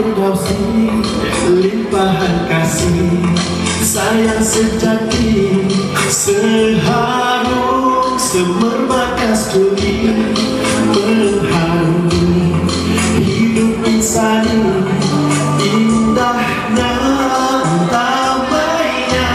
endorsi limpahan kasih sayang sejati seharum semerbat kasturi menghargi hidup insani indahnya tamainya